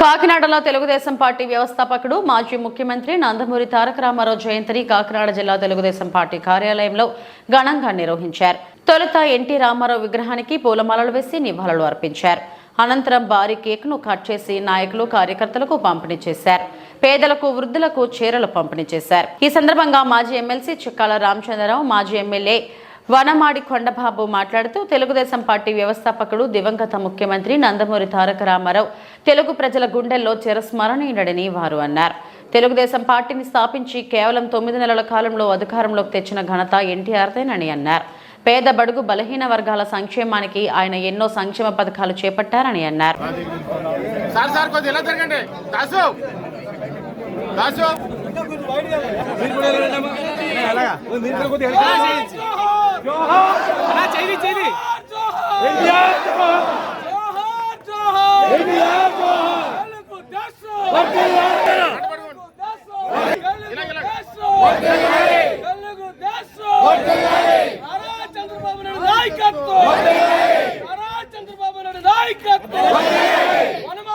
కాకినాడలో తెలుగుదేశం పార్టీ వ్యవస్థాపకుడు మాజీ ముఖ్యమంత్రి నందమూరి తారక రామారావు జయంతిని కాకినాడ జిల్లా తెలుగుదేశం పార్టీ కార్యాలయంలో ఘనంగా నిర్వహించారు. తొలుత ఎన్టీ రామారావు విగ్రహానికి పూలమాలలు వేసి నివాళులు అర్పించారు. అనంతరం భారీ కేక్ను కట్ చేసి నాయకులు కార్యకర్తలకు పంపిణీ చేశారు. పేదలకు వృద్ధులకు చీరలు పంపిణీ చేశారు. ఈ సందర్భంగా మాజీ ఎమ్మెల్సీ చిక్కాల రామచంద్రరావు మాజీ ఎమ్మెల్యే వనమాడి కొండబాబు మాట్లాడుతూ తెలుగుదేశం పార్టీ వ్యవస్థాపకుడు దివంగత ముఖ్యమంత్రి నందమూరి తారక రామారావు తెలుగు ప్రజల గుండెల్లో చిరస్మరణీయుడని వారు అన్నారు. తెలుగుదేశం పార్టీని స్థాపించి కేవలం తొమ్మిది నెలల కాలంలో అధికారంలోకి తెచ్చిన ఘనత ఎన్టీఆర్దేనని అన్నారు. పేద బడుగు బలహీన వర్గాల సంక్షేమానికి ఆయన ఎన్నో సంక్షేమ పథకాలు చేపట్టారని అన్నారు. సార్ చైవి చైవి చంద్రబాబు నాయుడు నాయకత్వం చంద్రబాబు నాయుడు నాయకత్వం